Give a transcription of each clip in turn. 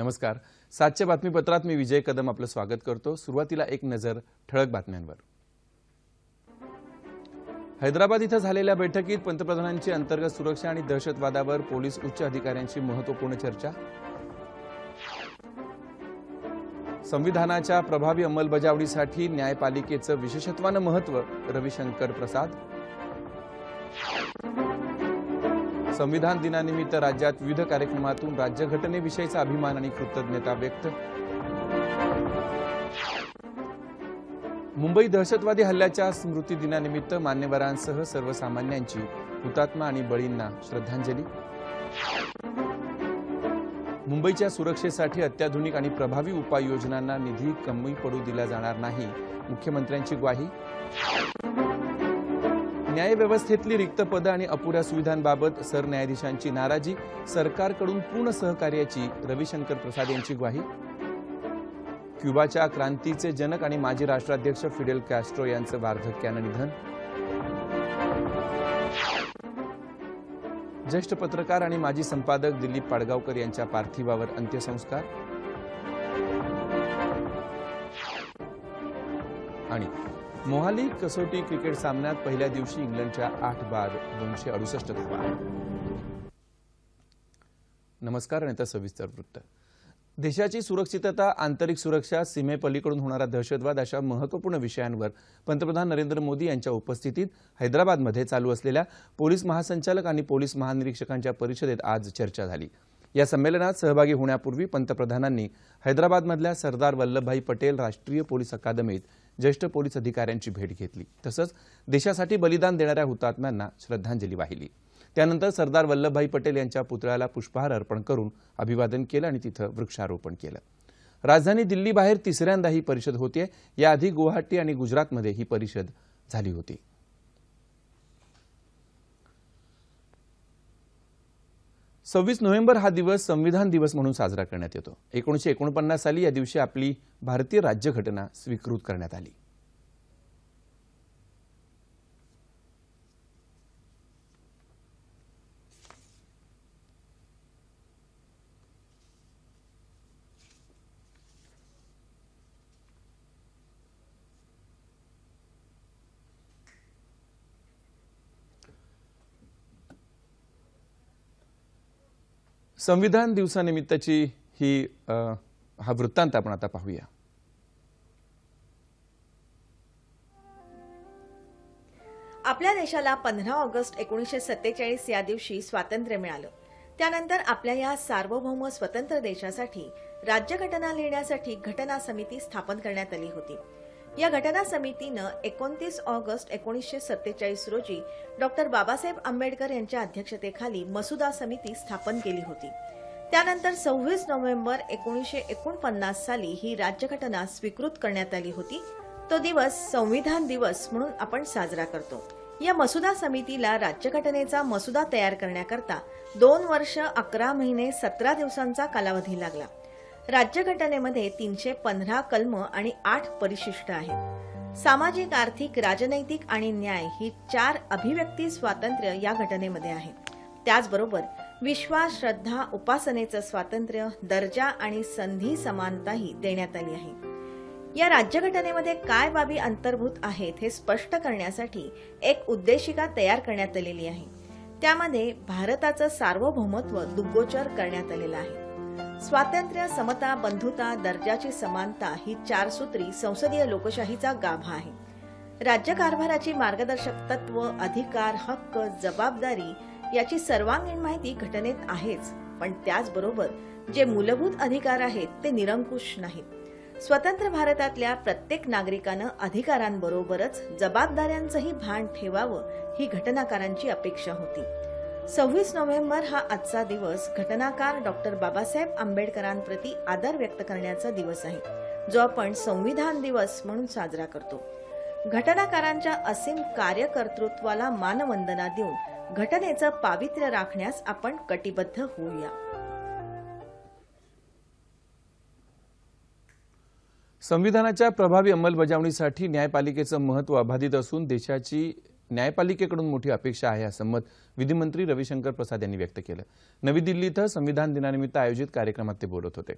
नमस्कार. सातच्या बातमीपत्रात मी विजय कदम आपलं स्वागत करतो. सुरुवातीला एक नजर ठळक बातम्यांवर. हैदराबाद इथं झालेल्या बैठकीत पंतप्रधानांची अंतर्गत सुरक्षा आणि दहशतवादावर पोलीस उच्च अधिकाऱ्यांची महत्त्वपूर्ण चर्चा. संविधानाच्या प्रभावी अंमलबजावणीसाठी न्यायपालिकेचं विशेषत्वानं महत्त्व रविशंकर प्रसाद. संविधान दिनानिमित्त राज्यात विविध कार्यक्रमातून राज्यघटनेविषयीचा अभिमान आणि कृतज्ञता व्यक्त. मुंबई दहशतवादी हल्ल्याच्या स्मृती दिनानिमित्त मान्यवरांसह सर्वसामान्यांची हुतात्मा आणि बळींना श्रद्धांजली. मुंबईच्या सुरक्षेसाठी अत्याधुनिक आणि प्रभावी उपाययोजनांना निधी कमी पडू दिला जाणार नाही मुख्यमंत्र्यांची ग्वाही. न्यायव्यवस्थेतली रिक्त पदं आणि अपुऱ्या सुविधांबाबत सरन्यायाधीशांची नाराजी सरकारकडून पूर्ण सहकार्याची रविशंकर प्रसाद यांची ग्वाही. क्युबाच्या क्रांतीचे जनक आणि माजी राष्ट्राध्यक्ष फिडेल कॅस्ट्रो यांचं वार्धक्यानं निधन. ज्येष्ठ पत्रकार आणि माजी संपादक दिलीप पाडगावकर यांच्या पार्थिवावर अंत्यसंस्कार. आणि मोहाली कसोटी क्रिकेट सामन्यात पहिल्या दिवशी इंग्लंडच्या आठ बाद दोनशे अडुसष्ट धावा. नमस्कार आणि सविस्तर वृत्त. देशाची सुरक्षितता आंतरिक सुरक्षा सीमेपलीकडून होणारा दहशतवाद अशा महत्त्वपूर्ण विषयांवर पंतप्रधान नरेंद्र मोदी यांच्या उपस्थितीत हैदराबादमध्ये चालू असलेल्या पोलीस महासंचालक आणि पोलीस महानिरीक्षकांच्या परिषदेत आज चर्चा झाली. या संमेलनात सहभागी होण्यापूर्वी पंतप्रधानांनी हैदराबादमधल्या सरदार वल्लभभाई पटेल राष्ट्रीय पोलीस अकादमीत ज्येष्ठ पोलीस अधिकाऱ्यांची भेट घेतली. तसंच देशासाठी बलिदान देणाऱ्या हुतात्म्यांना श्रद्धांजली वाहिली. त्यानंतर सरदार वल्लभभाई पटेल यांच्या पुतळ्याला पुष्पहार अर्पण करून अभिवादन केलं आणि तिथं वृक्षारोपण केलं. राजधानी दिल्लीबाहेर तिसऱ्यांदा ही परिषद होतीये. याआधी गुवाहाटी आणि गुजरातमध्ये ही परिषद झाली होती. सव्वीस नोव्हेंबर हा दिवस संविधान दिवस म्हणून साजरा करण्यात येतो. एकोणीसशे एकोणपन्नास साली या दिवशी आपली भारतीय राज्यघटना स्वीकृत करण्यात आली. संविधान दिवसानिमित्तची ही हा वृत्तांत आपण आता पाहूया. आपल्या देशाला पंधरा ऑगस्ट एकोणीसशे सत्तेचाळीस या दिवशी स्वातंत्र्य मिळालं. त्यानंतर आपल्या या सार्वभौम स्वतंत्र देशासाठी राज्यघटना लिहिण्यासाठी घटना समिती स्थापन करण्यात आली होती. या घटना समितीनं एकोणतीस ऑगस्ट एकोणीसशे सत्तेचाळीस रोजी डॉक्टर बाबासाहेब आंबेडकर यांच्या अध्यक्षतेखाली मसुदा समिती स्थापन केली होती. त्यानंतर सव्वीस नोव्हेंबर एकोणीसशे एकोणपन्नास साली ही राज्यघटना स्वीकृत करण्यात आली होती. तो दिवस संविधान दिवस म्हणून आपण साजरा करतो. या मसुदा समितीला राज्यघटनेचा मसुदा तयार करण्याकरता दोन वर्ष अकरा महिने सतरा दिवसांचा कालावधी लागला. राज्यघटनेमध्ये तीनशे पंधरा कलम आणि आठ परिशिष्ट आहेत. सामाजिक आर्थिक राजनैतिक आणि न्याय ही चार अभिव्यक्ती स्वातंत्र्य या घटनेमध्ये आहे त्याचबरोबर विश्वास श्रद्धा उपासनेचं स्वातंत्र्य दर्जा आणि संधी समानताही देण्यात आली आहे. या राज्यघटनेमध्ये काय बाबी अंतर्भूत आहेत हे स्पष्ट करण्यासाठी एक उद्देशिका तयार करण्यात आलेली आहे. त्यामध्ये भारताचं सार्वभौमत्व दुग्गोचर करण्यात आलेलं आहे. स्वातंत्र्य समता बंधुता दर्जाची समानता ही चार सूत्री संसदीय लोकशाहीचा गाभा आहे. राज्यकारभाराची मार्गदर्शक तत्व अधिकार हक्क जबाबदारी याची सर्वांगीण माहिती घटनेत आहेच. पण त्याचबरोबर जे मूलभूत अधिकार आहेत ते निरंकुश नाहीत. स्वतंत्र भारतातल्या प्रत्येक नागरिकानं अधिकारांबरोबरच जबाबदाऱ्यांचंही भान ठेवावं ही घटनाकारांची अपेक्षा होती. सव्वीस नोव्हेंबर हा आजचा दिवस. घटनाकार डॉक्टर बाबासाहेब आंबेडकरांप्रती आदर व्यक्त करण्याचा दिवस आहे. जो आपण संविधान दिवस म्हणून साजरा करतो. घटनाकारांच्या असीम कार्यकर्तृत्वाला मानवंदना देऊन घटनेचं पावित्र्य राखण्यास आपण कटिबद्ध होऊया. संविधानाच्या प्रभावी अंमलबजावणीसाठी न्यायपालिकेचं महत्त्व अबाधित असून देशाची न्यायपालिकेकडून मोठी अपेक्षा आहे असं मत विधिमंत्री रविशंकर प्रसाद यांनी व्यक्त केलं. नवी दिल्ली इथं संविधान दिनानिमित्त आयोजित कार्यक्रमात ते बोलत होते.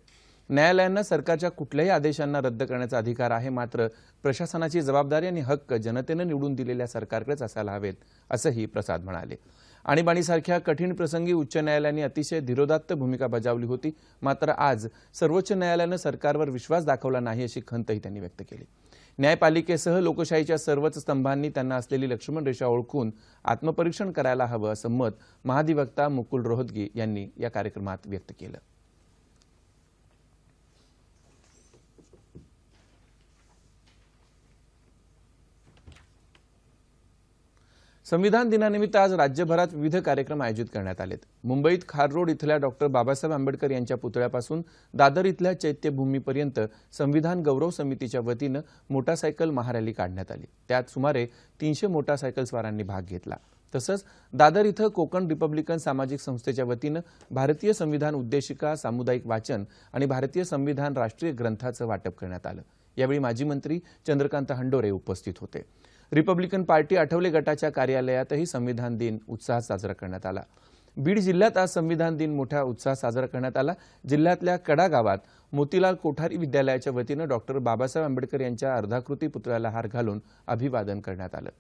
न्यायालयांना सरकारच्या कुठल्याही आदेशांना रद्द करण्याचा अधिकार आहे मात्र प्रशासनाची जबाबदारी आणि हक्क जनतेनं निवडून दिलेल्या सरकारकडेच असायला हवेत असंही प्रसाद म्हणाले. आणीबाणीसारख्या कठीण प्रसंगी उच्च न्यायालयाने अतिशय धीरोदात्त भूमिका बजावली होती मात्र आज सर्वोच्च न्यायालयानं सरकारवर विश्वास दाखवला नाही अशी खंतही त्यांनी व्यक्त केली. न्यायपालिकेसह लोकशाहीच्या सर्वच स्तंभांनी त्यांना असलेली लक्ष्मण रेषा ओळखून आत्मपरीक्षण करायला हवं असं मत महाधिवक्ता मुकुल रोहतगी यांनी या कार्यक्रमात व्यक्त केलं. संविधान दिनानिमित्त आज राज्यभरात विविध कार्यक्रम आयोजित करण्यात आलेत. मुंबईत खार रोड इथल्या डॉक्टर बाबासाहेब आंबेडकर यांच्या पुतळ्यापासून दादर इथल्या चैत्यभूमीपर्यंत संविधान गौरव समितीच्या वतीनं मोटारसायकल महारॅली काढण्यात आली. त्यात सुमारे तीनशे मोटारसायकलस्वारांनी भाग घेतला. तसंच दादर इथं कोकण रिपब्लिकन सामाजिक संस्थेच्या वतीनं भारतीय संविधान उद्देशिका सामुदायिक वाचन आणि भारतीय संविधान राष्ट्रीय ग्रंथाचं वाटप करण्यात आलं. यावेळी माजी मंत्री चंद्रकांत हंडोरे उपस्थित होते. रिपब्लिकन पार्टी आठवले गटाच्या कार्यालयातही संविधान दिन उत्साहात साजरा करण्यात आला. बीड जिल्ह्यात आज संविधान दिन मोठ्या उत्साहात साजरा करण्यात आला. जिल्ह्यातल्या कडा गावात मोतीलाल कोठारी विद्यालयाच्या वतीनं डॉक्टर बाबासाहेब आंबेडकर यांच्या अर्धाकृती पुतळ्याला हार घालून अभिवादन करण्यात आलं.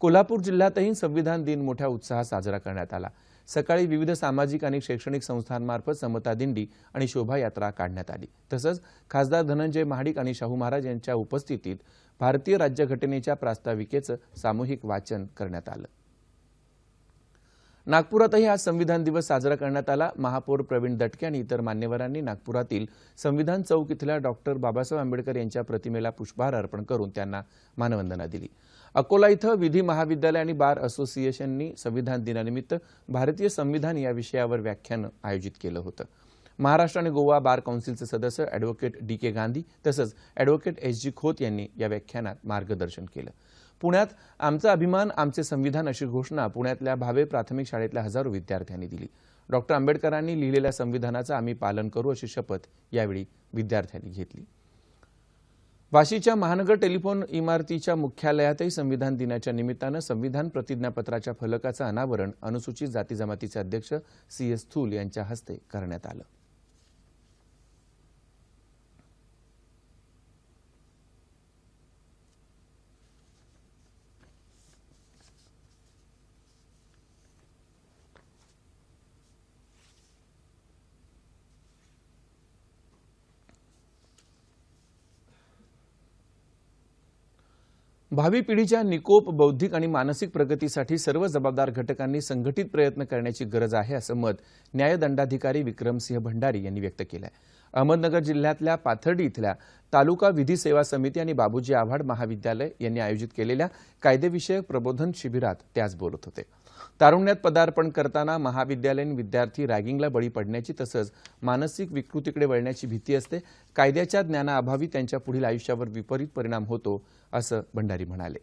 कोल्हापूर जिल्ह्यातही संविधान दिन मोठ्या उत्साहात साजरा करण्यात आला. सकाळी विविध सामाजिक आणि शैक्षणिक संस्थांमार्फत समता दिंडी आणि शोभायात्रा काढण्यात आली. तसंच खासदार धनंजय महाडिक आणि शाहू महाराज यांच्या उपस्थितीत भारतीय राज्यघटनेच्या प्रास्ताविकेचं सामूहिक वाचन करण्यात आलं. नागपुरातही आज संविधान दिवस साजरा करण्यात आला. महापौर प्रवीण दटके आणि इतर मान्यवरांनी नागपुरातील संविधान चौक इथल्या डॉक्टर बाबासाहेब आंबेडकर यांच्या प्रतिमेला पुष्पहार अर्पण करून त्यांना मानवंदना दिली. अकोला इथं विधी महाविद्यालय आणि बार असोसिएशननी संविधान दिनानिमित्त भारतीय संविधान या विषयावर व्याख्यान आयोजित केलं होतं. महाराष्ट्र आणि गोवा बार काउन्सिलचे सदस्य ॲडव्होकेट डी के गांधी तसंच ॲडव्होकेट एस जी खोत यांनी या व्याख्यानात मार्गदर्शन केलं. पुण्यात आमचा अभिमान आमचे संविधान अशी घोषणा पुण्यातल्या भावे प्राथमिक शाळेतल्या हजारो विद्यार्थ्यांनी दिली. डॉक्टर आंबेडकरांनी लिहिलेल्या संविधानाचं आम्ही पालन करू अशी शपथ यावेळी विद्यार्थ्यांनी घेतली. वाशीच्या महानगर टेलिफोन इमारतीच्या मुख्यालयातही संविधान दिनाच्या निमित्तानं संविधान प्रतिज्ञापत्राच्या फलकाचं अनावरण अनुसूचित जाती जमातीचे अध्यक्ष सी एस थूल यांच्या हस्ते करण्यात आलं. भावी पिढीच्या निकोप बौद्धिक आणि मानसिक प्रगतीसाठी सर्व जबाबदार घटकांनी संघटित प्रयत्न करण्याची गरज आहे असं मत न्यायदंडाधिकारी विक्रमसिंह भंडारी यांनी व्यक्त केलं आहे अहमदनगर जिल्ह्यातल्या पाथर्डी इथल्या तालुका विधी सेवा समिती आणि बाबूजी आव्हाड महाविद्यालय यांनी आयोजित केलेल्या कायदेविषयक प्रबोधन शिबिरात ते आज बोलत होते. तारुण्यात पदार्पण करताना महाविद्यालयीन विद्यार्थी रॅगिंगला बळी पडण्याची तसंच मानसिक विकृतीकडे वळण्याची भीती असते. कायद्याच्या ज्ञानाअभावी त्यांच्या पुढील आयुष्यावर विपरीत परिणाम होतो असं भंडारी म्हणाले.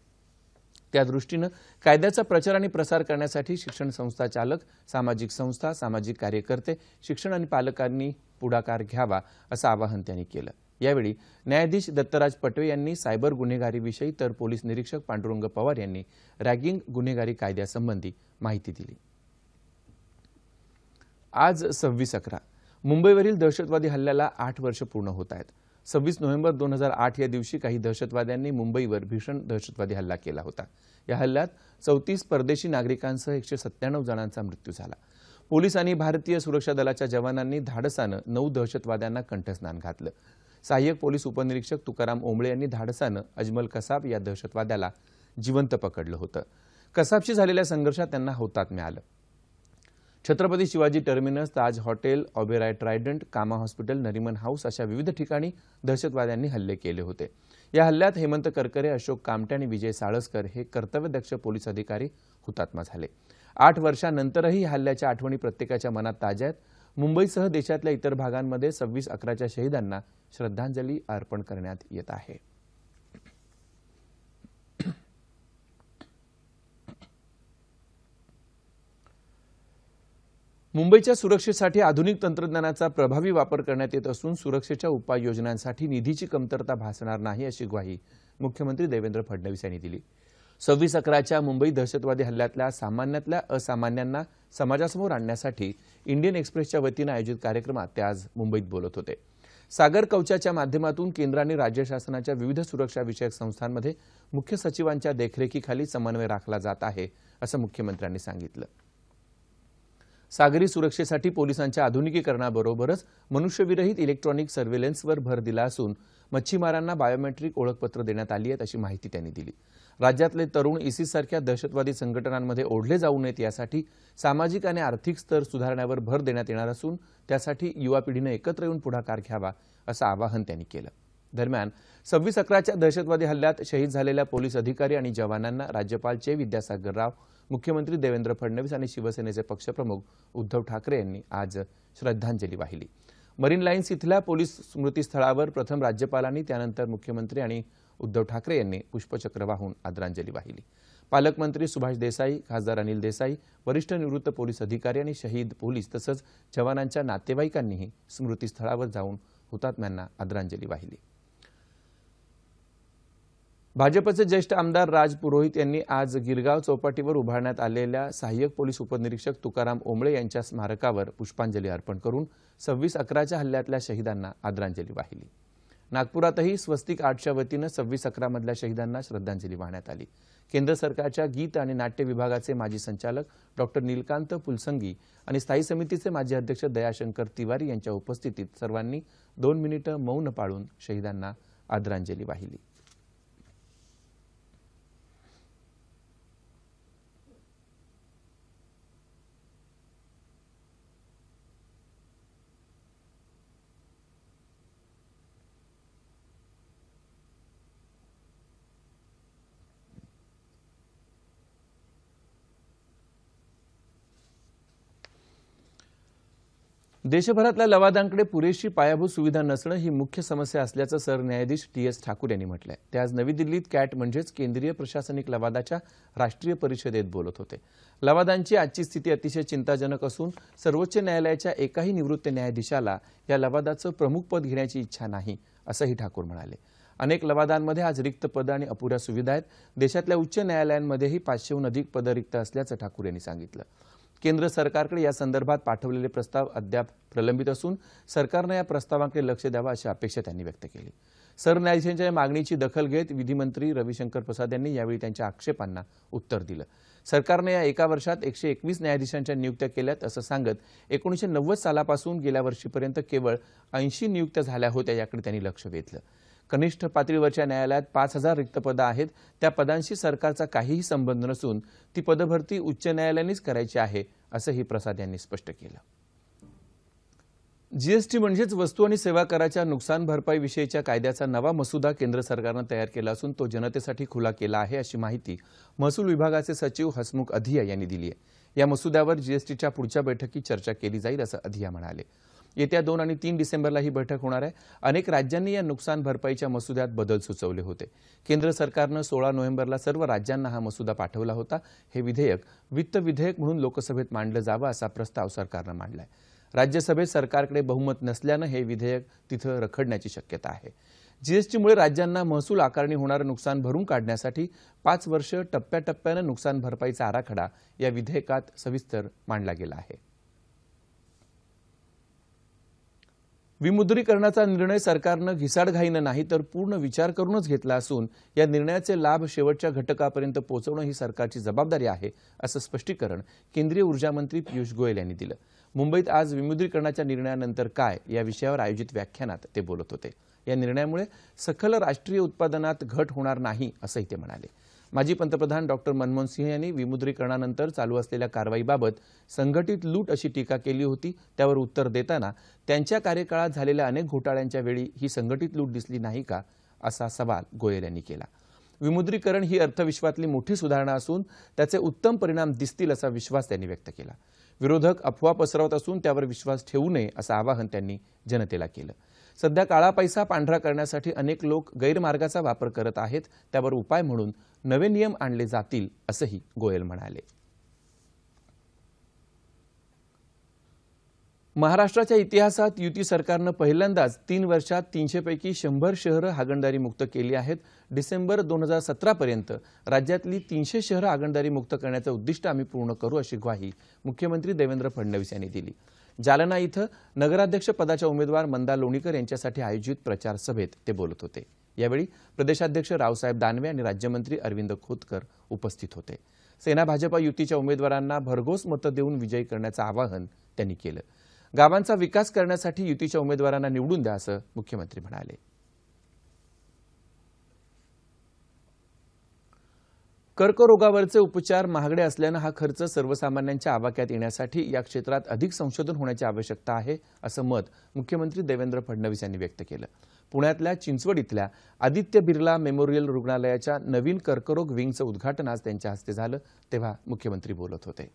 त्या दृष्टीनं कायद्याचा प्रचार आणि प्रसार करण्यासाठी शिक्षण संस्था चालक सामाजिक संस्था सामाजिक कार्यकर्ते शिक्षण आणि पालकांनी पुढाकार घ्यावा असं आवाहन त्यांनी केलं. यावेळी न्यायाधीश दत्तराज पटवे यांनी सायबर गुन्हेगारीविषयी तर पोलीस निरीक्षक पांडुरंग पवार यांनी रॅगिंग गुन्हेगारी कायद्यासंबंधी माहिती दिली. आज सव्वीस अकरा. मुंबईवरील दहशतवादी हल्ल्याला आठ वर्ष पूर्ण होत आहेत. सव्वीस नोव्हेंबर दोन हजार आठ या दिवशी काही दहशतवाद्यांनी मुंबईवर भीषण दहशतवादी हल्ला केला होता. या हल्ल्यात चौतीस परदेशी नागरिकांसह एकशे सत्त्याण्णव जणांचा मृत्यू झाला. पोलिसांनी भारतीय सुरक्षा दलाच्या जवानांनी धाडसानं नऊ दहशतवाद्यांना कंठस्नान घातलं. सहाय्यक पोलीस उपनिरीक्षक तुकाराम ओंबळे यांनी धाडसानं अजमल कसाब या दहशतवाद्याला जिवंत पकडलं होतं. कसाबशी झालेल्या संघर्षात त्यांना होतात आलं Chhatrapati Shivaji terminus Taj hotel Oberoi Trident Cama hospital Nariman house अशा विविध ठिकाणी दहशतवाद्यांनी हल्ले केले होते. या हल्ल्यात हेमंत करकरे अशोक कामटे आणि विजय साळसकर हे कर्तव्यदक्ष पोलीस अधिकारी हुतात्मा झाले. आठ वर्षानंतरही हल्ल्याच्या आठवणी प्रत्येकाच्या मनात ताज्या आहेत. मुंबईसह देशातल्या इतर भागांमध्ये सव्वीस अकराच्या शहीदांना श्रद्धांजली अर्पण करण्यात येत आहे. मुंबईच्या सुरक्षेसाठी आधुनिक तंत्रज्ञानाचा प्रभावी वापर करण्यात येत असून सुरक्षेच्या उपाययोजनांसाठी निधीची कमतरता भासणार नाही अशी ग्वाही मुख्यमंत्री देवेंद्र फडणवीस यांनी दिली. सव्वीस अकराच्या मुंबई दहशतवादी हल्ल्यातल्या सामान्यातल्या असामान्यांना समाजासमोर आणण्यासाठी इंडियन एक्सप्रेसच्या वतीनं आयोजित कार्यक्रमात ते आज मुंबईत बोलत होते. सागर कवचाच्या माध्यमातून केंद्र आणि राज्य शासनाच्या विविध सुरक्षाविषयक संस्थांमध्ये मुख्य सचिवांच्या देखरेखीखाली समन्वय राखला जात आहे असं मुख्यमंत्र्यांनी सांगितलं. सागरी सुरक्षेसाठी पोलिसांच्या आधुनिकीकरणाबरोबरच मनुष्यविरहित इलेक्ट्रॉनिक सर्व्हेलन्सवर भर दिला असून मच्छीमारांना बायोमेट्रिक ओळखपत्र देण्यात आली आहेत अशी माहिती त्यांनी दिली. राज्यातले तरुण इसिस सारख्या दहशतवादी संघटनांमध्ये ओढले जाऊ नयेत यासाठी सामाजिक आणि आर्थिक स्तर सुधारण्यावर भर देण्यात येणार असून त्यासाठी युवा पिढीनं एकत्र येऊन पुढाकार घ्यावा असं आवाहन त्यांनी केलं. दरम्यान सव्वीस अकराच्या दहशतवादी हल्ल्यात शहीद झालेल्या पोलीस अधिकारी आणि जवानांना राज्यपाल चे विद्यासागर राव मुख्यमंत्री देवेंद्र फडणवीस आणि शिवसेनेचे पक्षप्रमुख उद्धव ठाकरे यांनी आज श्रद्धांजली वाहिली. मरीन लाईन्स इथल्या पोलीस स्मृतीस्थळावर प्रथम राज्यपालांनी त्यानंतर मुख्यमंत्री आणि उद्धव ठाकरे यांनी पुष्पचक्र वाहून आदरांजली वाहिली. पालकमंत्री सुभाष देसाई खासदार अनिल देसाई वरिष्ठ निवृत्त पोलीस अधिकारी आणि शहीद पोलीस तसंच जवानांच्या नातेवाईकांनीही स्मृतीस्थळावर जाऊन हुतात्म्यांना आदरांजली वाहिली. भाजपचे ज्येष्ठ आमदार राज पुरोहित यांनी आज गिरगाव चौपाटीवर उभारण्यात आलेल्या सहाय्यक पोलीस उपनिरीक्षक तुकाराम ओंबळे यांच्या स्मारकावर पुष्पांजली अर्पण करून सव्वीस अकराच्या हल्ल्यातल्या शहीदांना आदरांजली वाहिली. नागपुरातही स्वस्तिक आर्टच्या वतीनं सव्वीस अकरामधल्या शहीदांना श्रद्धांजली वाहण्यात आली. केंद्र सरकारच्या गीत आणि नाट्य विभागाचे माजी संचालक डॉक्टर नीलकांत पुलसंगी आणि स्थायी समितीचे माजी अध्यक्ष दयाशंकर तिवारी यांच्या उपस्थितीत सर्वांनी दोन मिनिटं मौन पाळून शहीदांना आदरांजली वाहिली. देशभरातल्या लवादांकडे पुरेशी पायाभूत सुविधा नसणं ही मुख्य समस्या असल्याचं सरन्यायाधीश टी एस ठाकूर यांनी म्हटलंय. ते आज नवी दिल्लीत कॅट म्हणजेच केंद्रीय प्रशासनिक लवादाच्या राष्ट्रीय परिषदेत बोलत होते. लवादांची आजची स्थिती अतिशय चिंताजनक असून सर्वोच्च न्यायालयाच्या एकाही निवृत्त न्यायाधीशाला या लवादाचं प्रमुख पद घेण्याची इच्छा नाही असंही ठाकूर म्हणाले. अनेक लवादांमध्ये आज रिक्त पदं आणि अपुऱ्या सुविधा आहेत. देशातल्या उच्च न्यायालयांमध्येही पाचशेहून अधिक पदं रिक्त असल्याचं ठाकूर यांनी सांगितलं. केंद्र सरकारकडे या संदर्भात पाठवलेले प्रस्ताव अद्याप प्रलंबित असून सरकारनं या प्रस्तावांकडे लक्ष द्यावं अशी अपेक्षा त्यांनी व्यक्त केली. सरन्यायाधीशांच्या या मागणीची दखल घेत विधिमंत्री रविशंकर प्रसाद यांनी यावेळी त्यांच्या आक्षेपांना उत्तर दिलं. सरकारनं या एका वर्षात एकशे एकवीस न्यायाधीशांच्या नियुक्त्या केल्यात असं सांगत एकोणीसशे नव्वद सालापासून गेल्या वर्षीपर्यंत केवळ ऐंशी नियुक्त्या झाल्या होत्या याकडे त्यांनी लक्ष वेधलं. कनिष्ठ पातळीवरच्या न्यायालयात पाच हजार रिक्त पदं आहेत. त्या पदांशी सरकारचा काहीही संबंध नसून ती पदभरती उच्च न्यायालयानेच करायची आहे असंही प्रसाद यांनी स्पष्ट केलं. जीएसटी म्हणजेच वस्तू आणि सेवा कराच्या नुकसान भरपाईविषयीच्या कायद्याचा नवा मसुदा केंद्र सरकारनं तयार केला असून तो जनतेसाठी खुला केला आहे अशी माहिती महसूल विभागाचे सचिव हसमुख अधिया यांनी दिली आहे. या मसुद्यावर जीएसटीच्या पुढच्या बैठकीत चर्चा केली जाईल असं अधिया म्हणाले. येत्या दोन आणि तीन डिसेंबरला ही बैठक होणार आहे. अनेक राज्यांनी या नुकसान भरपाईच्या मसुद्यात बदल सुचवले होते. केंद्र सरकारनं सोळा नोव्हेंबरला सर्व राज्यांना हा मसुदा पाठवला होता. हे विधेयक वित्त विधेयक म्हणून लोकसभेत मांडलं जावं असा प्रस्ताव सरकारनं मांडलाय. राज्यसभेत सरकारकडे बहुमत नसल्यानं हे विधेयक तिथं रखडण्याची शक्यता आहे. जीएसटीमुळे राज्यांना महसूल आकारणी होणारं नुकसान भरून काढण्यासाठी पाच वर्ष टप्प्याटप्प्यानं नुकसान भरपाईचा आराखडा या विधेयकात सविस्तर मांडला गेला आहे. विमुद्रीकरणाचा निर्णय सरकारनं घिसाडघाईनं नाही तर पूर्ण विचार करूनच घेतला असून या निर्णयाचे लाभ शेवटच्या घटकापर्यंत पोहोचवणं ही सरकारची जबाबदारी आहे असं स्पष्टीकरण केंद्रीय ऊर्जा मंत्री पियुष गोयल यांनी दिलं. मुंबईत आज विमुद्रीकरणाच्या निर्णयानंतर काय या विषयावर आयोजित व्याख्यानात ते बोलत होते. या निर्णयामुळे सखल राष्ट्रीय उत्पादनात घट होणार नाही असंही ते म्हणाले. माजी पंतप्रधान डॉक्टर मनमोहन सिंह यांनी विमुद्रीकरणानंतर चालू असलेल्या कारवाईबाबत संघटित लूट अशी टीका केली होती. त्यावर उत्तर देताना त्यांच्या कार्यकाळात झालेल्या अनेक घोटाळ्यांच्या वेळी ही संघटित लूट दिसली नाही का? असा सवाल गोयल यांनी केला. विमुद्रीकरण ही अर्थविश्वातली मोठी सुधारणा असून त्याचे उत्तम परिणाम दिसतील असा विश्वास त्यांनी व्यक्त केला. विरोधक अफवा पसरवत असून त्यावर विश्वास ठेवू नये असं आवाहन त्यांनी जनतेला केलं. सध्या काळा पैसा पांढरा करण्यासाठी अनेक लोक गैरमार्गाचा वापर करत आहेत त्यावर उपाय म्हणून नवे नियम आणले जातील असंही गोयल म्हणाले. महाराष्ट्राच्या इतिहासात युती सरकारनं पहिल्यांदाच तीन वर्षात तीनशेपैकी शंभर शहरं हागणदारी मुक्त केली आहेत. डिसेंबर दोन हजार सतरापर्यंत राज्यातली तीनशे शहरं हागणदारी मुक्त करण्याचं उद्दिष्ट आम्ही पूर्ण करू अशी ग्वाही मुख्यमंत्री देवेंद्र फडणवीस यांनी दिली. जालना इथं नगराध्यक्ष पदाच्या उमेदवार मंदा लोणीकर यांच्यासाठी आयोजित प्रचार सभेत ते बोलत होते. यावेळी प्रदेशाध्यक्ष रावसाहेब दानवे आणि राज्यमंत्री अरविंद खोतकर उपस्थित होते. सेना भाजपा युतीच्या उमेदवारांना भरघोस मतं देऊन विजयी करण्याचं आवाहन त्यांनी केलं. गावांचा विकास करण्यासाठी युतीच्या उमेदवारांना निवडून द्या असं मुख्यमंत्री म्हणाले. कर्करोगावरचे उपचार महागडे असल्यानं हा खर्च सर्वसामान्यांच्या आवाक्यात येण्यासाठी या क्षेत्रात अधिक संशोधन होण्याची आवश्यकता आहे असं मत मुख्यमंत्री देवेंद्र फडणवीस यांनी व्यक्त केलं. पुण्यातल्या चिंचवड इथल्या आदित्य बिर्ला मेमोरियल रुग्णालयाच्या नवीन कर्करोग विंगचं उद्घाटन आज त्यांच्या हस्ते झालं तेव्हा मुख्यमंत्री बोलत होते.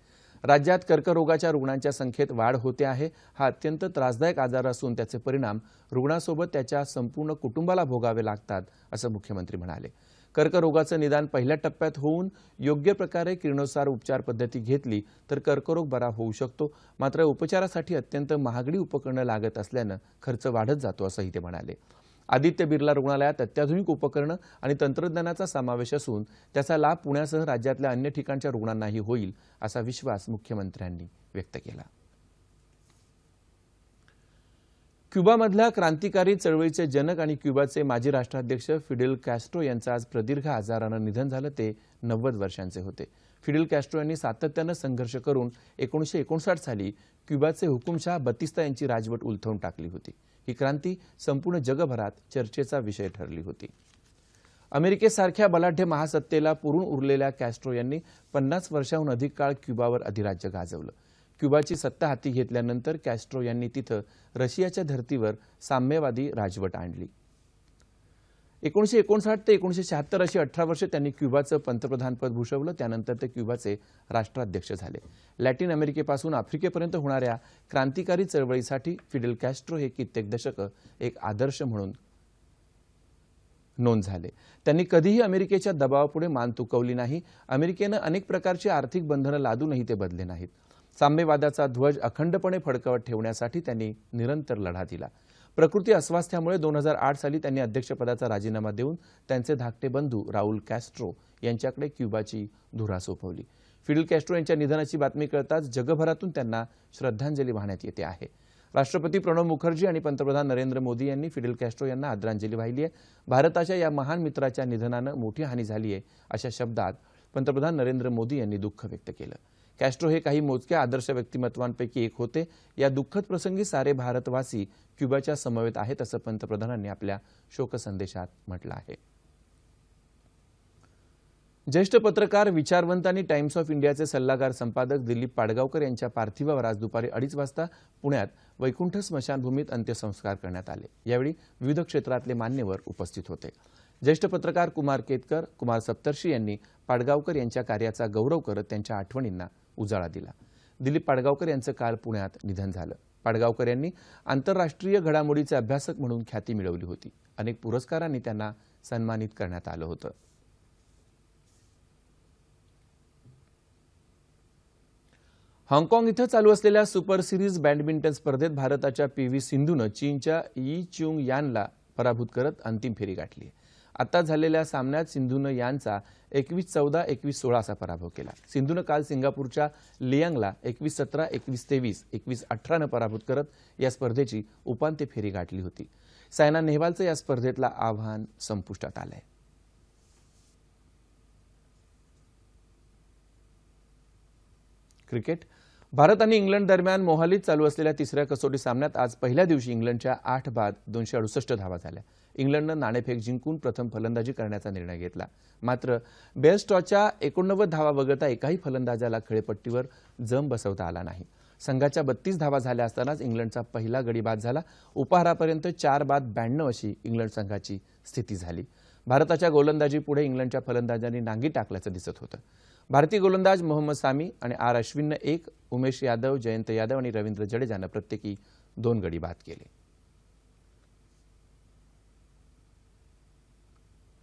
राज्यात कर्करोगाच्या रुग्णांच्या संख्येत वाढ होते आहे हा अत्यंत त्रासदायक आजार असून त्याचे परिणाम रुग्णासोबत त्याच्या संपूर्ण कुटुंबाला भोगावे लागतात असं मुख्यमंत्री म्हणाले. कर्करोगाचं निदान पहिल्या टप्प्यात होऊन योग्य प्रकारे किरणोत्सार उपचार पद्धती घेतली तर कर्करोग बरा होऊ शकतो. मात्र उपचारासाठी अत्यंत महागडी उपकरणं लागत असल्यानं खर्च वाढत जातो असंही ते म्हणाले. आदित्य बिर्ला रुग्णालयात अत्याधुनिक उपकरणं आणि तंत्रज्ञानाचा समावेश असून त्याचा लाभ पुण्यासह राज्यातल्या अन्य ठिकाणच्या रुग्णांनाही होईल असा विश्वास मुख्यमंत्र्यांनी व्यक्त केला. क्युबामधल्या क्रांतिकारी चळवळीचे जनक आणि क्युबाचे माजी राष्ट्राध्यक्ष फिडेल कॅस्ट्रो यांचं आज प्रदीर्घ आजारानं निधन झालं ते नव्वद वर्षांचे होते. फिडेल कॅस्ट्रो यांनी सातत्यानं संघर्ष करून एकोणीसशे एकोणसाठ साली क्युबाचे हुकुमशहा बतिस्ता यांची राजवट उलथवून टाकली होती. ही क्रांती संपूर्ण जगभरात चर्चेचा विषय ठरली होती. अमेरिकेसारख्या बलाढ्य महासत्तेला पुरून उरलेल्या कॅस्ट्रो यांनी पन्नास वर्षाहून अधिक काळ क्युबावर अधिराज्य गाजवलं. क्युबाची सत्ता हाती घेतल्यानंतर कॅस्ट्रो यांनी तिथं रशियाच्या धर्तीवर साम्यवादी राजवट आणली. एकोणीशे एकोणसाठ ते एकोणीशे शहात्तर अशी अठरा वर्षे त्यांनी क्युबाचं पंतप्रधानपद भूषवलं. त्यानंतर ते क्युबाचे राष्ट्राध्यक्ष झाले. लॅटिन अमेरिकेपासून आफ्रिकेपर्यंत होणाऱ्या क्रांतिकारी चळवळीसाठी फिडेल कॅस्ट्रो हे कित्येक दशकं एक आदर्श म्हणून नोंद झाले. त्यांनी कधीही अमेरिकेच्या दबावापुढे मान तुकवली नाही. अमेरिकेनं अनेक प्रकारची आर्थिक बंधनं लादूनही ते बदले नाहीत. साम्यवादाचा ध्वज अखंडपणे फडकवत ठेवण्यासाठी त्यांनी निरंतर लढा दिला. प्रकृती अस्वास्थ्यामुळे दोन हजार आठ साली त्यांनी अध्यक्षपदाचा राजीनामा देऊन त्यांचे धाकटे बंधू राहुल कॅस्ट्रो यांच्याकडे क्युबाची धुरा सोपवली. फिडेल कॅस्ट्रो यांच्या निधनाची बातमी कळताच जगभरातून त्यांना श्रद्धांजली वाहण्यात येते आहे. राष्ट्रपती प्रणव मुखर्जी आणि पंतप्रधान नरेंद्र मोदी यांनी फिडेल कॅस्ट्रो यांना आदरांजली वाहिली आहे. भारताच्या या महान मित्राच्या निधनानं मोठी हानी झाली आहे अशा शब्दात पंतप्रधान नरेंद्र मोदी यांनी दुःख व्यक्त केलं. कॅस्ट्रो हे काही मोजक्या आदर्श व्यक्तिमत्वांपैकी एक होते. या दुःखद प्रसंगी सारे भारतवासी क्युबाच्या समवेत आहेत असं पंतप्रधानांनी आपल्या शोकसंदेशात म्हटलं आहे. ज्येष्ठ पत्रकार विचारवंत आणि टाइम्स ऑफ इंडियाचे सल्लागार संपादक दिलीप पाडगावकर यांच्या पार्थिवावर आज दुपारी अडीच वाजता पुण्यात वैकुंठ स्मशानभूमीत अंत्यसंस्कार करण्यात आले. यावेळी विविध क्षेत्रातले मान्यवर उपस्थित होते. ज्येष्ठ पत्रकार कुमार केतकर कुमार सप्तर्षी यांनी पाडगावकर यांच्या कार्याचा गौरव करत त्यांच्या आठवणींना उजाळा दिला. दिलीप पाडगावकर यांचं काल पुण्यात निधन झालं. पाडगावकर यांनी आंतरराष्ट्रीय घडामोडीचे अभ्यासक म्हणून ख्याती मिळवली होती. अनेक पुरस्कारांनी त्यांना सन्मानित करण्यात आलं होतं. हाँगकाँग इथं चालू असलेल्या सुपर सिरीज बॅडमिंटन स्पर्धेत भारताच्या पी व्ही सिंधूनं चीनच्या ई च्युंग यानला पराभूत करत अंतिम फेरी गाठली आता झालेल्या सामन्यात सिंधूनं यांचा एकवीस चौदा एकवीस सोळा असा पराभव केला. सिंधूनं काल सिंगापूरच्या लियांगला एकवीस सतरा एकवीस तेवीस एकवीस अठरानं पराभूत करत या स्पर्धेची उपांत्य फेरी गाठली होती. सायना नेहवालचं या स्पर्धेतला आव्हान संपुष्टात आलंय. क्रिकेट भारत आणि इंग्लंड दरम्यान मोहालीत चालू असलेल्या तिसऱ्या कसोटी सामन्यात आज पहिल्या दिवशी इंग्लंडच्या आठ बाद दोनशे अडुसष्ट धावा झाल्या. इंग्लंडनं नाणेफेक जिंकून प्रथम फलंदाजी करण्याचा निर्णय घेतला. मात्र बेअरस्टॉच्या एकोणनव्वद धावा वगळता एकाही फलंदाजाला खेळपट्टीवर जम बसवता आला नाही. संघाच्या बत्तीस धावा झाल्या असतानाच इंग्लंडचा पहिला गडी बाद झाला. उपहारापर्यंत चार बाद ब्याण्णव अशी इंग्लंड संघाची स्थिती झाली. भारताच्या गोलंदाजीपुढे इंग्लंडच्या फलंदाजांनी नांगी टाकल्याचं दिसत होतं. भारतीय गोलंदाज मोहम्मद सामी आणि आर अश्विननं एक उमेश यादव जयंत यादव आणि रवींद्र जडेजानं प्रत्येकी दोन गडी बाद केले.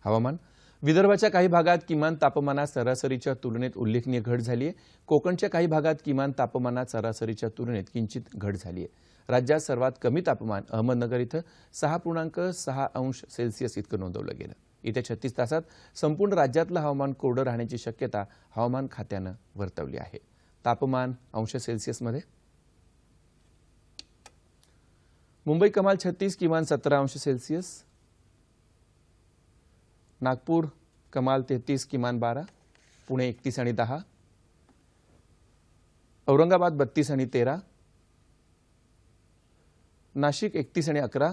हवामान. विदर्भाच्या काही भागात किमान तापमानात सरासरीच्या तुलनेत उल्लेखनीय घट झाली आहे. कोकणच्या काही भागात किमान तापमानात सरासरीच्या तुलनेत किंचित घट झाली आहे. राज्यात सर्वात कमी तापमान अहमदनगर इथं सहा पूर्णांक सहा अंश सेल्सिअस इतकं नोंदवलं गेलं. येत्या छत्तीस तासात संपूर्ण राज्यातलं हवामान कोरडं राहण्याची शक्यता हवामान खात्यानं वर्तवली आहे. तापमान अंश सेल्सिअसमध्ये. मुंबई कमाल छत्तीस किमान सतरा अंश सेल्सिअस. नागपूर कमाल तेहतीस किमान बारा. पुणे एकतीस आणि दहा. औरंगाबाद बत्तीस आणि तेरा. नाशिक एकतीस आणि अकरा.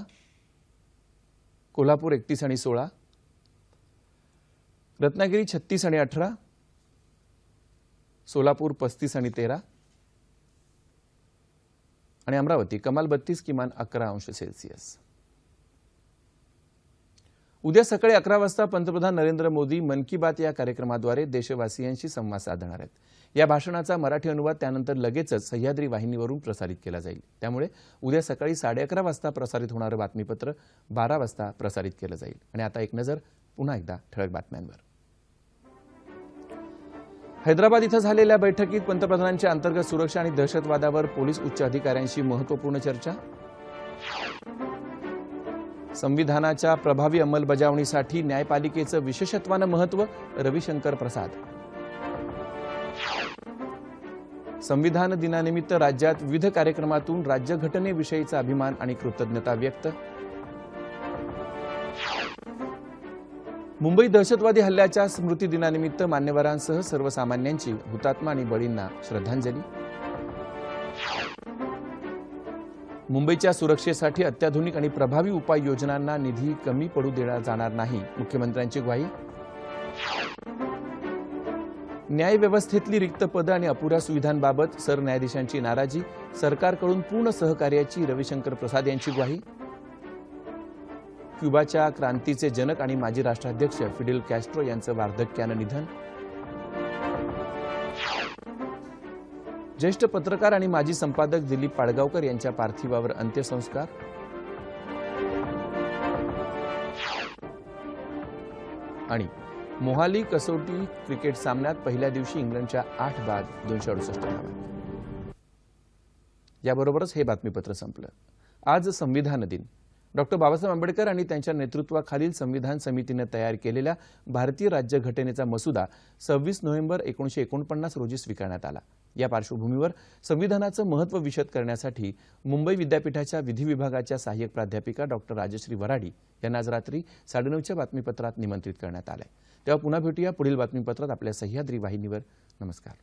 कोल्हापूर एकतीस आणि सोळा. रत्नागिरी छत्तीस आणि अठरा सोलापूर पस्तीस आणि तेरा आणि अमरावती कमाल बत्तीस किमान अकरा अंश सेल्सिअस. उद्या सकाळी अकरा वाजता पंतप्रधान नरेंद्र मोदी मन की बात या कार्यक्रमाद्वारे देशवासियांशी संवाद साधणार आहेत. या भाषणाचा मराठी अनुवाद त्यानंतर लगेचच सह्याद्री वाहिनीवरून प्रसारित केला जाईल. त्यामुळे उद्या सकाळी साडे अकरा वाजता प्रसारित होणारं बातमीपत्र बारा वाजता प्रसारित केलं जाईल. आणि आता एक नजर पुन्हा एकदा ठळक बातम्यांवर. हैदराबाद इथं झालेल्या बैठकीत पंतप्रधानांच्या अंतर्गत सुरक्षा आणि दहशतवादावर पोलीस उच्च अधिकाऱ्यांशी महत्त्वपूर्ण चर्चा. संविधानाच्या प्रभावी अंमलबजावणीसाठी न्यायपालिकेचं विशेषत्वानं महत्त्व रविशंकर प्रसाद. संविधान दिनानिमित्त राज्यात विविध कार्यक्रमातून राज्यघटनेविषयीचा अभिमान आणि कृतज्ञता व्यक्त. मुंबई दहशतवादी हल्ल्याच्या स्मृती दिनानिमित्त मान्यवरांसह सर्वसामान्यांची हुतात्मा आणि बळींना श्रद्धांजली. मुंबईच्या सुरक्षेसाठी अत्याधुनिक आणि प्रभावी उपाययोजनांना निधी कमी पडू देणार जाणार नाही मुख्यमंत्र्यांची ग्वाही. न्यायव्यवस्थेतली रिक्त पदं आणि अपुऱ्या सुविधांबाबत सरन्यायाधीशांची नाराजी सरकारकडून पूर्ण सहकार्याची रविशंकर प्रसाद यांची ग्वाही. क्युबाच्या क्रांतीचे जनक आणि माजी राष्ट्राध्यक्ष फिडेल कॅस्ट्रो यांचं वार्धक्यानं निधन. ज्येष्ठ पत्रकार आणि माजी संपादक दिलीप पाडगावकर यांच्या पार्थिवावर अंत्यसंस्कार. आणि मोहाली कसोटी क्रिकेट सामन्यात पहिल्या दिवशी इंग्लंडच्या आठ बाद दोनशे अडुसष्ट धावा याबरोबरच हे बातमीपत्र संपलं. आज संविधान दिन. डॉक्टर बाबासाहेब आंबेडकर आणि त्यांच्या नेतृत्वाखालील संविधान समितीनं तयार केलेल्या भारतीय राज्यघटनेचा मसुदा सव्वीस नोव्हेंबर एकोणीशे एकोणपन्नास रोजी स्वीकारण्यात आला. या पार्श्वभूमीवर संविधानाचं महत्त्व विशद करण्यासाठी मुंबई विद्यापीठाच्या विधी विभागाच्या सहाय्यक प्राध्यापिका डॉक्टर राजश्री वराडी यांना आज रात्री साडेनऊच्या बातमीपत्रात निमंत्रित करण्यात आलंय. तेव्हा पुन्हा भेटूया पुढील बातमीपत्रात आपल्या सह्याद्री वाहिनीवर. नमस्कार.